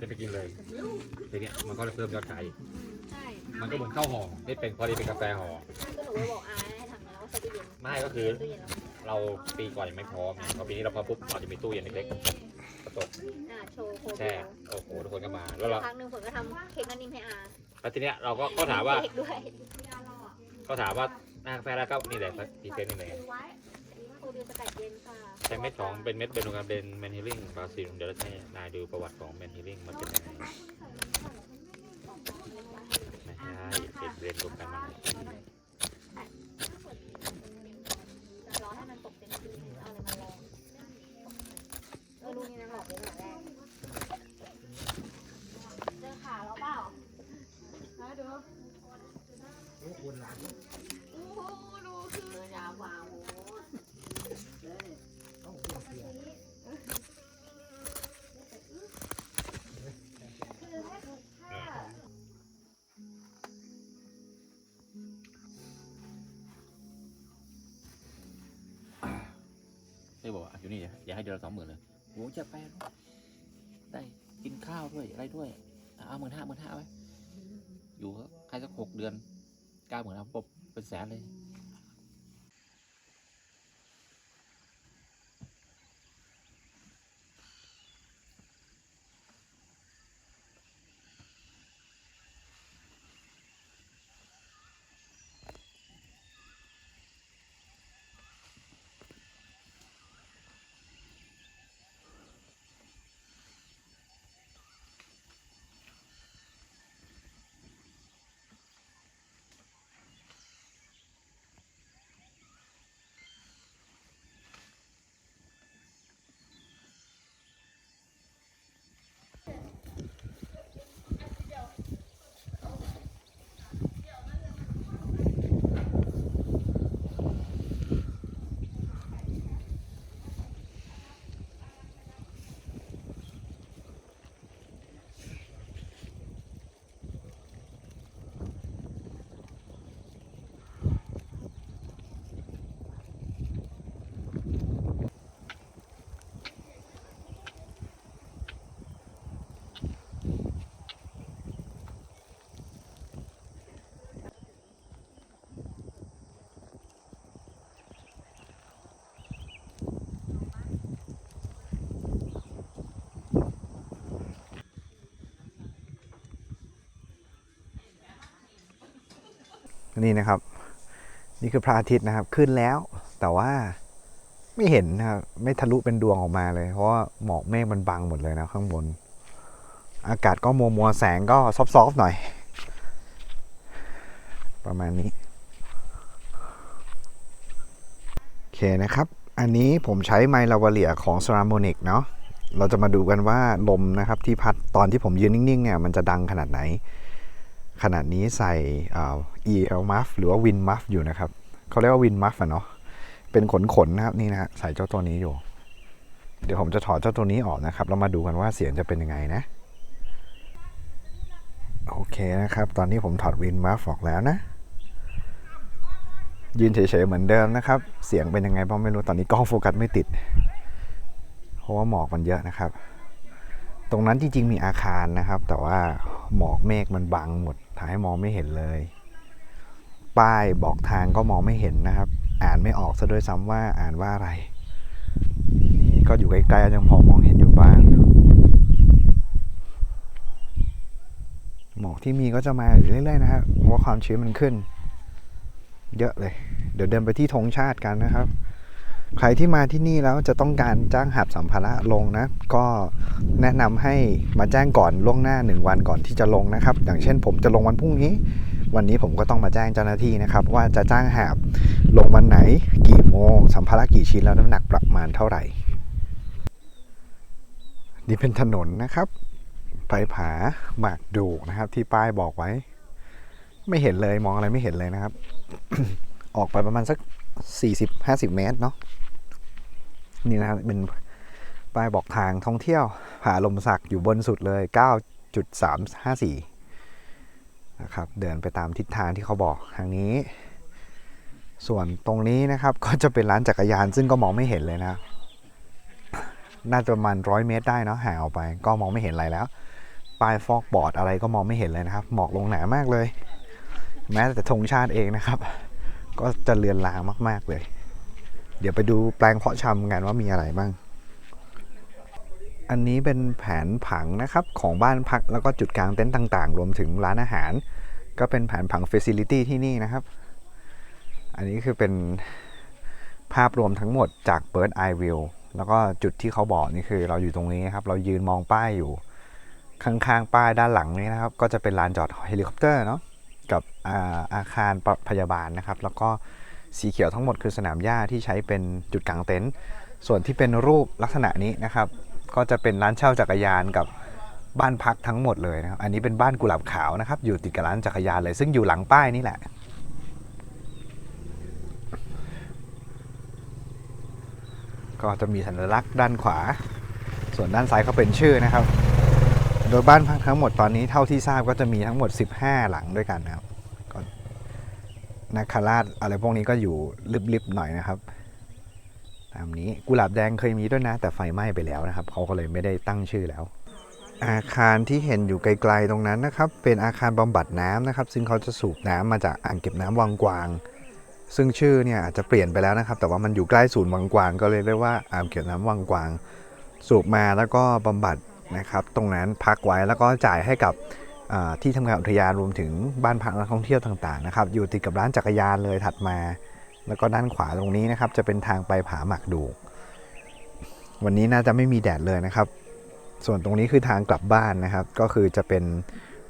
จะไปกินเลยทีเนี้ยมันก็จะเพิ่มยอดขายอีกใช่มันก็เหมือนข้าวห่อที่เป็นพอดีเป็นกาแฟห่อ ก็หนูไปบอกอาให้ทำแล้วว่าใส่ตู้เย็นไม่ก็คือตู้เย็นแล้วเราปีก่อนยังไม่พร้อมไงพอปีนี้เราพอปุ๊บเราจะมีตู้เย็นเล็กๆกระตกอ่าโชว์โคแช่โอ้โหทุกคนก็มาแล้วเราครั้งหนึ่งผมก็ทำเค้กอันนิ่มให้อาแล้วทีเนี้ยเราก็ก็ถามว่าเค้กด้วยก็ถามว่าหน้ากาแฟแล้วก็นี่แหละพรีเซนต์นี่เลยโคบิวสกัดเย็นค่ะใช้เม็ดของเป็นเม็ดเบนูกาเบนแมนฮิลลิ่งบราซิลเดี๋ยวเราให้นายดูประวัติของแมนฮิลลิ่งมันเป็นยังไงไม่ใช่เป็นเรียนรวมกันมา ได้บอกว่าอยู่นี่อย่าให้เดือนละสองหมื่นเลยโหจะไปได้กินข้าวด้วยอะไรด้วย เอาหมื่นห้าหมื่นห้าไว้อยู่ใครสักหกเดือนเก้าหมื่นเอาปบเป็นแสนเลย นี่นะครับ นี่คือพระอาทิตย์นะครับ ขึ้นแล้ว แต่ว่าไม่เห็นนะครับไม่ทะลุเป็นดวงออกมาเลย เพราะว่าหมอกเมฆมันบังหมดเลยนะข้างบน อากาศก็มัวมัวแสงก็ซอฟๆหน่อย ประมาณนี้โอเคนะครับ อันนี้ผมใช้ไมลาวาเลียของ s ร a โมนิกเนาะเราจะมาดูกันว่าลมนะครับที่พัดตอนที่ผมยืนนิ่งๆเนี่ยมันจะดังขนาดไหน ขนาดนี้ใส่อ่า EL muff หรือว่า Win muff อยู่นะครับเขาเรียกว่า Win muff อะเนาะเป็นขนขนนะครับนี่นะฮะใส่เจ้าตัวนี้อยู่ เดี๋ยวผมจะถอดเจ้าตัวนี้ออกนะครับแล้วมาดูกันว่าเสียงจะเป็นยังไงนะ โอเคนะครับ ตอนนี้ผมถอด Win muff ออกแล้วนะยืนเฉยๆเหมือนเดิมนะครับ เสียงเป็นยังไงบ้างไม่รู้ตอนนี้กล้องโฟกัสไม่ติด เพราะว่าหมอกมันเยอะนะครับ ตรงนั้นจริงๆมีอาคารนะครับ แต่ว่า หมอกเมฆมันบังหมดทำให้มองไม่เห็นเลย ป้ายบอกทางก็มองไม่เห็นนะครับ อ่านไม่ออกซะด้วยซ้ำว่าอ่านว่าอะไร นี่ก็อยู่ใกล้ๆยังพอมองเห็นอยู่บ้างหมอกที่มีก็จะมาอยู่เรื่อยๆนะครับเพราะว่าความชื้นมันขึ้น เยอะเลย เดี๋ยวเดินไปที่ธงชาติกันนะครับ ใครที่มาที่นี่แล้วจะต้องการจ้างหับสัมภาระลงนะ ก็แนะนำให้มาแจ้งก่อนล่วงหน้า 1 วันก่อนที่จะลงนะครับ อย่างเช่น ผมจะลงวันพรุ่งนี้ วันนี้ผมก็ต้องมาแจ้งเจ้าหน้าที่นะครับ ว่าจะจ้างหาบลงวันไหน กี่โมง สัมภาระกี่ชิ้นแล้วน้ำหนักประมาณเท่าไหร่ นี่เป็นถนนนะครับ ไปผาหมากดูกนะครับ ที่ป้ายบอกไว้ ไม่เห็นเลยมองอะไรไม่เห็นเลยนะครับ ออกไปประมาณสัก 40-50 เมตรเนาะนี่นะครับเป็นป้ายบอกทางท่องเที่ยวผาลมสักอยู่บนสุดเลย 9.354 นะครับ เดินไปตามทิศทางที่เขาบอกทางนี้ ส่วนตรงนี้นะครับก็จะเป็นร้านจักรยานซึ่งก็มองไม่เห็นเลยนะ น่าจะประมาณร้อยเมตรได้เนาะห่างออกไปก็มองไม่เห็นอะไรแล้ว ป้ายฟอกบอร์ดอะไรก็มองไม่เห็นเลยนะครับ หมอกลงหนามากเลย แม้แต่ธงชาติเองนะครับ ก็จะเลือนลางมาก ๆ เลย เดี๋ยวไปดูแปลงเพาะชำกันว่ามีอะไรบ้าง อันนี้เป็นแผนผังนะครับของบ้านพักแล้วก็จุดกลางเต็นท์ต่าง ๆ รวมถึงร้านอาหาร ก็เป็นแผนผัง Facility ที่นี่นะครับ อันนี้คือเป็นภาพรวมทั้งหมดจาก Bird Eye View แล้วก็จุดที่เขาบอกนี่คือเราอยู่ตรงนี้ครับ เรายืนมองป้ายอยู่ ข้างๆ ป้ายด้านหลังนี้นะครับ ก็จะเป็นลานจอดเฮลิคอปเตอร์เนาะ กับอาอาคารพยาบาลนะครับ แล้วก็สีเขียวทั้งหมดคือสนามหญ้าที่ใช้เป็นจุดกลางเต็นท์ส่วนที่เป็นรูปลักษณะนี้นะครับ ก็จะเป็นร้านเช่าจักรยานกับบ้านพักทั้งหมดเลยนะครับ อันนี้เป็นบ้านกุหลาบขาวนะครับ อยู่ติดกับร้านจักรยานเลย ซึ่งอยู่หลังป้ายนี่แหละ ก็จะมีสัญลักษณ์ด้านขวา ส่วนด้านซ้ายก็เป็นชื่อนะครับ โดยบ้านพักทั้งหมดตอนนี้เท่าที่ทราบก็จะมีทั้งหมด 15 หลังด้วยกันนะครับก็นาคาราชอะไรพวกนี้ก็อยู่ลิบๆหน่อยนะครับตามนี้กุหลาบแดงเคยมีด้วยนะ แต่ไฟไหม้ไปแล้วนะครับเขาก็เลยไม่ได้ตั้งชื่อแล้ว อาคารที่เห็นอยู่ไกลๆตรงนั้นนะครับ เป็นอาคารบำบัดน้ำนะครับ ซึ่งเขาจะสูบน้ำมาจากอ่างเก็บน้ำวังกวาง ซึ่งชื่อเนี่ยอาจจะเปลี่ยนไปแล้วนะครับ แต่ว่ามันอยู่ใกล้ศูนย์วังกวาง ก็เลยเรียกว่าอ่างเก็บน้ำวังกวาง สูบมาแล้วก็บำบัด นะครับ ตรงนั้นพักไว้แล้วก็จ่ายให้กับที่ทำงานอุทยานรวมถึงบ้านพักนักท่องเที่ยวต่างๆนะครับ อยู่ติดกับร้านจักรยานเลยถัดมา แล้วก็ด้านขวาตรงนี้นะครับ จะเป็นทางไปผาหมักดูวันนี้น่าจะไม่มีแดดเลยนะครับ ส่วนตรงนี้คือทางกลับบ้านนะครับ ก็คือจะเป็น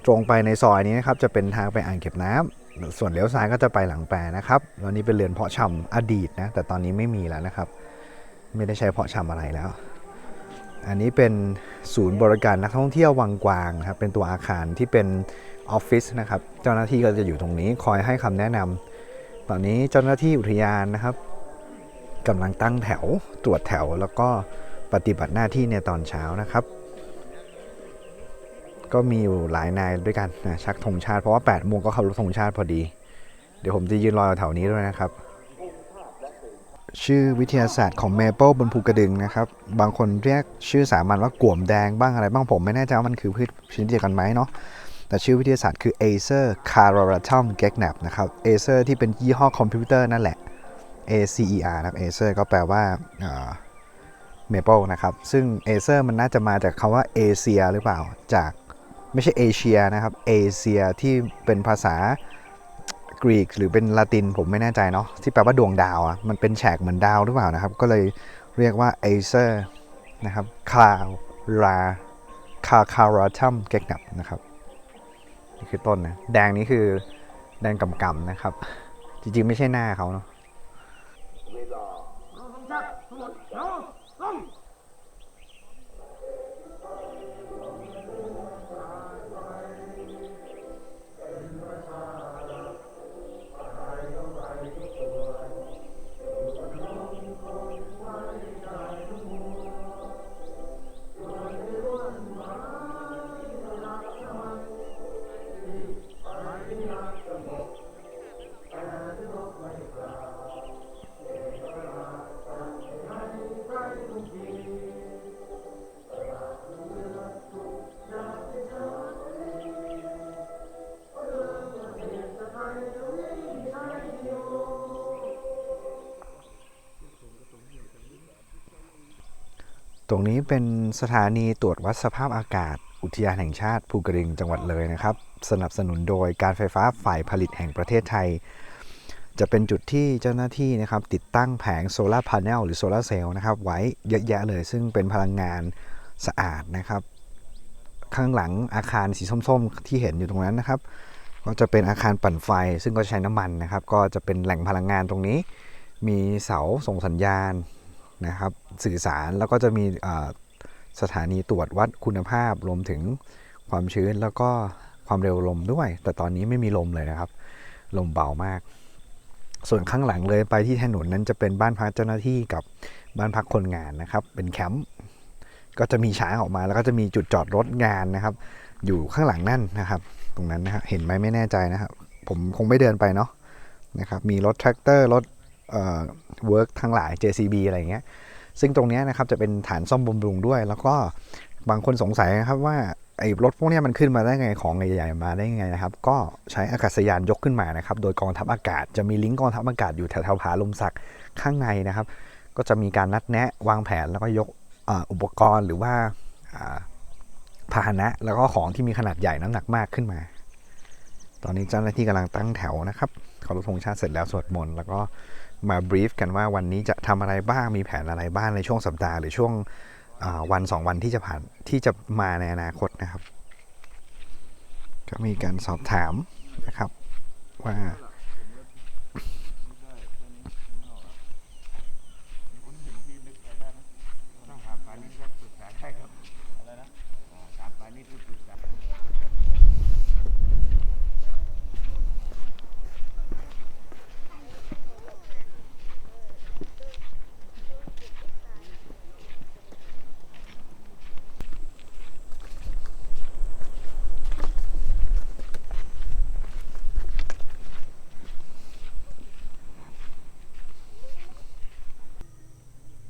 ตรงไปในซอยนี้นะครับ จะเป็นทางไปอ่างเก็บน้ำส่วนเลี้ยวซ้ายก็จะไปหลังแปรนะครับแล้วนี้เป็นเรือนเพาะชำอดีตนะแต่ตอนนี้ไม่มีแล้วนะครับ ไม่ได้ใช้เพาะชำอะไรแล้ว อันนี้เป็นศูนย์บริการนักท่องเที่ยววังกวางนะครับเป็นตัวอาคารที่เป็นออฟฟิศนะครับเจ้าหน้าที่ก็จะอยู่ตรงนี้คอยให้คำแนะนำตอนนี้เจ้าหน้าที่อุทยานนะครับกำลังตั้งแถวตรวจแถวแล้วก็ปฏิบัติหน้าที่ในตอนเช้านะครับ ก็มีอยู่หลายนายด้วยกันนะชักธงชาติเพราะว่า8โมงก็เคารพธงชาติพอดี เดี๋ยวผมจะยืนรอแถวนี้ด้วยนะครับ ชื่อวิทยาศาสตร์ของเมเปิลบนภูกระดึงนะครับ บางคนเรียกชื่อสามัญว่ากล่วมแดงบ้างอะไรบ้างผมไม่แน่ใจว่ามันคือพืชชนิดเดียวกันไหมเนาะแต่ชื่อวิทยาศาสตร์คือ Acer Cararatum g e g n a p นะครับ Acer ที่เป็นยี่ห้อคอมพิวเตอร์นั่นแหละ ACER นะครับ Acer ก็แปลว่าเมเปิลนะครับ ซึ่ง Acer มันน่าจะมาจากคำว่าเอเชียหรือเปล่าจากไม่ใช่เอเชียนะครับเอเชียที่เป็นภาษา กรีกหรือเป็นละตินผมไม่แน่ใจเนาะที่แปลว่าดวงดาวอะมันเป็นแฉกเหมือนดาวหรือเปล่านะครับ ก็เลยเรียกว่าเอเซอร์นะครับคลาวราคาคาราทัมเกกนับนะครับนี่คือต้นนะแดงนี้คือแดงกำกำนะครับ จริงๆ ไม่ใช่หน้าเขาเนาะ ตรงนี้เป็นสถานีตรวจวัดสภาพอากาศ อุทยานแห่งชาติภูกระดึงจังหวัดเลยนะครับ สนับสนุนโดยการไฟฟ้าฝ่ายผลิตแห่งประเทศไทย จะเป็นจุดที่เจ้าหน้าที่นะครับ ติดตั้งแผงโซลาร์พาร์เนลหรือโซลาร์เซลล์นะครับ ไว้เยอะแยะเลย ซึ่งเป็นพลังงานสะอาดนะครับ ข้างหลังอาคารสีส้มๆ ที่เห็นอยู่ตรงนั้นนะครับ ก็จะเป็นอาคารปั่นไฟ ซึ่งก็ใช้น้ำมันนะครับ ก็จะเป็นแหล่งพลังงานตรงนี้ มีเสาส่งสัญญาณ นะครับสื่อสารแล้วก็จะมีสถานีตรวจวัดคุณภาพรวมถึงความชื้นแล้วก็ความเร็วลมด้วย แต่ตอนนี้ไม่มีลมเลยนะครับ ลมเบามาก ส่วนข้างหลังเลยไปที่ถนนนั้นจะเป็นบ้านพักเจ้าหน้าที่กับบ้านพักคนงานนะครับ เป็นแคมป์ก็จะมีช้างออกมาแล้วก็จะมีจุดจอดรถงานนะครับ อยู่ข้างหลังนั่นนะครับ ตรงนั้นนะครับเห็นไหมไม่แน่ใจนะครับ ผมคงไม่เดินไปเนาะนะครับ มีรถแทรกเตอร์รถ เวิร์กทั้งหลาย JCB อะไรอย่างเงี้ย ซึ่งตรงนี้นะครับจะเป็นฐานซ่อมบำรุงด้วย แล้วก็บางคนสงสัยนะครับว่าไอ้รถพวกนี้มันขึ้นมาได้ไงของใหญ่ๆมาได้ไงนะครับ ก็ใช้อากาศยานยกขึ้นมานะครับ โดยกองทัพอากาศจะมีลิงก์กองทัพอากาศอยู่แถวๆผาลมสักข้างในนะครับ ก็จะมีการนัดแนะวางแผนแล้วก็ยกอ,อุปกรณ์หรือว่าพาหนะ แล้วก็ของที่มีขนาดใหญ่น้ำหนักมากขึ้นมา ตอนนี้เจ้าหน้าที่กำลังตั้งแถวนะครับเคารพธงชาติเสร็จแล้วสวดมนต์แล้วก็ มาบรีฟกันว่าวันนี้จะทำอะไรบ้างมีแผนอะไรบ้างในช่วงสัปดาห์หรือช่วงวันสองวันที่จะผ่านที่จะมาในอนาคตนะครับ ก็มีการสอบถามนะครับว่า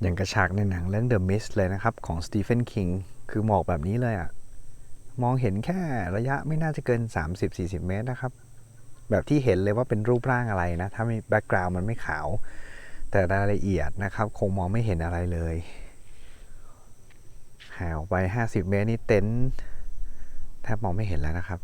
อย่างกระฉากในหนังเรื่อง The Mist เลยนะครับ ของสตีเฟนคิงคือหมอกแบบนี้เลยอะมองเห็นแค่ระยะไม่น่าจะเกิน 30-40 เมตรนะครับ แบบที่เห็นเลยว่าเป็นรูปร่างอะไรนะ ถ้าม่แบ็กกราวน์มันไม่ขาว แต่รายละเอียดนะครับ คงมองไม่เห็นอะไรเลยห่างออกไป 50 เมตรนี่เต็นท์แทบมองไม่เห็นแล้วนะครับ